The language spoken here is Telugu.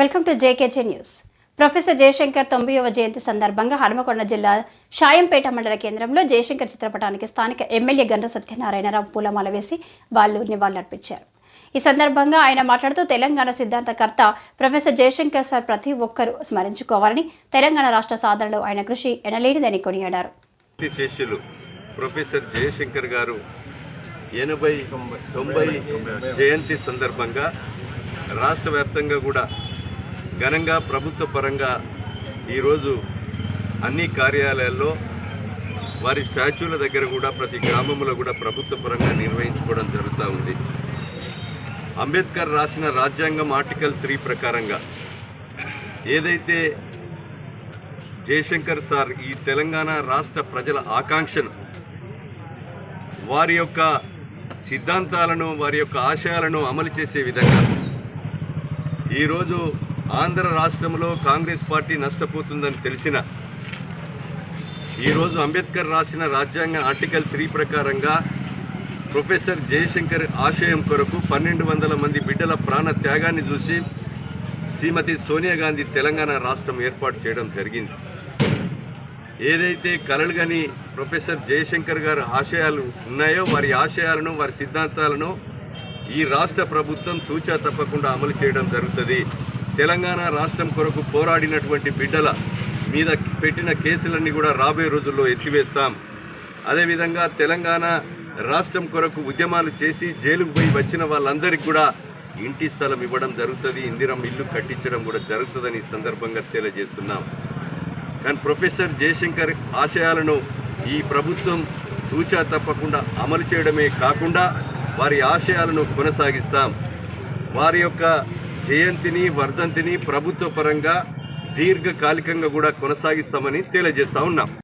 Welcome to JKJ news. Professor Jayashankar తొంభైవ జయంతి సందర్భంగా హనుమకొండ జిల్లా షాయంపేట మండల కేంద్రంలో జయశంకర్ చిత్రపటానికి స్థానిక ఎమ్మెల్యే గండ్ర సత్యనారాయణరావు పూలమాల వేసి వాళ్ళు నివాళులర్పించారు. ఈ సందర్భంగా ఆయన మాట్లాడుతూ తెలంగాణ సిద్ధాంతకర్త ప్రొఫెసర్ జయశంకర్ సార్ ప్రతి ఒక్కరూ స్మరించుకోవాలని తెలంగాణ రాష్ట్ర సాధనలో ఆయన కృషి ఎనలేనిదని కొనియాడారు. ప్రొఫెసర్ జయశంకర్ గారు ఎనభై తొంభై జయంతి సందర్భంగా రాష్ట్ర వ్యాప్తంగా కూడా ఘనంగా ప్రభుత్వ పరంగా ఈరోజు అన్ని కార్యాలయాల్లో వారి స్టాచ్యూల దగ్గర కూడా ప్రతి గ్రామంలో కూడా ప్రభుత్వ పరంగా నిర్వహించుకోవడం జరుగుతూ ఉంది. అంబేద్కర్ రాసిన రాజ్యాంగం ఆర్టికల్ త్రీ ప్రకారంగా ఏదైతే జయశంకర్ సార్ ఈ తెలంగాణ రాష్ట్ర ప్రజల ఆకాంక్షను వారి యొక్క సిద్ధాంతాలను వారి యొక్క ఆశయాలను అమలు చేసే విధంగా ఈరోజు ఆంధ్ర రాష్ట్రంలో కాంగ్రెస్ పార్టీ నష్టపోతుందని తెలిసిన ఈరోజు అంబేద్కర్ రాసిన రాజ్యాంగ ఆర్టికల్ త్రీ ప్రకారంగా ప్రొఫెసర్ జయశంకర్ ఆశయం కొరకు పన్నెండు వందల మంది బిడ్డల ప్రాణ త్యాగాన్ని చూసి శ్రీమతి సోనియా గాంధీ తెలంగాణ రాష్ట్రం ఏర్పాటు చేయడం జరిగింది. ఏదైతే కలలుగని ప్రొఫెసర్ జయశంకర్ గారు ఆశయాలు ఉన్నాయో వారి ఆశయాలను వారి సిద్ధాంతాలను ఈ రాష్ట్ర ప్రభుత్వం తూచా తప్పకుండా అమలు చేయడం జరుగుతుంది. తెలంగాణ రాష్ట్రం కొరకు పోరాడినటువంటి బిడ్డల మీద పెట్టిన కేసులన్నీ కూడా రాబోయే రోజుల్లో ఎత్తివేస్తాం. అదేవిధంగా తెలంగాణ రాష్ట్రం కొరకు ఉద్యమాలు చేసి జైలుకు పోయి వచ్చిన వాళ్ళందరికీ కూడా ఇంటి స్థలం ఇవ్వడం జరుగుతుంది ఇందిరం ఇల్లు కట్టించడం కూడా జరుగుతుందని సందర్భంగా తెలియజేస్తున్నాం. కానీ ప్రొఫెసర్ జయశంకర్ ఆశయాలను ఈ ప్రభుత్వం తూచా తప్పకుండా అమలు చేయడమే కాకుండా వారి ఆశయాలను కొనసాగిస్తాం. వారి యొక్క జయంతిని వర్ధంతిని ప్రభుత్వ పరంగా దీర్ఘకాలికంగా కూడా కొనసాగిస్తామని తెలియజేస్తా ఉన్నాం.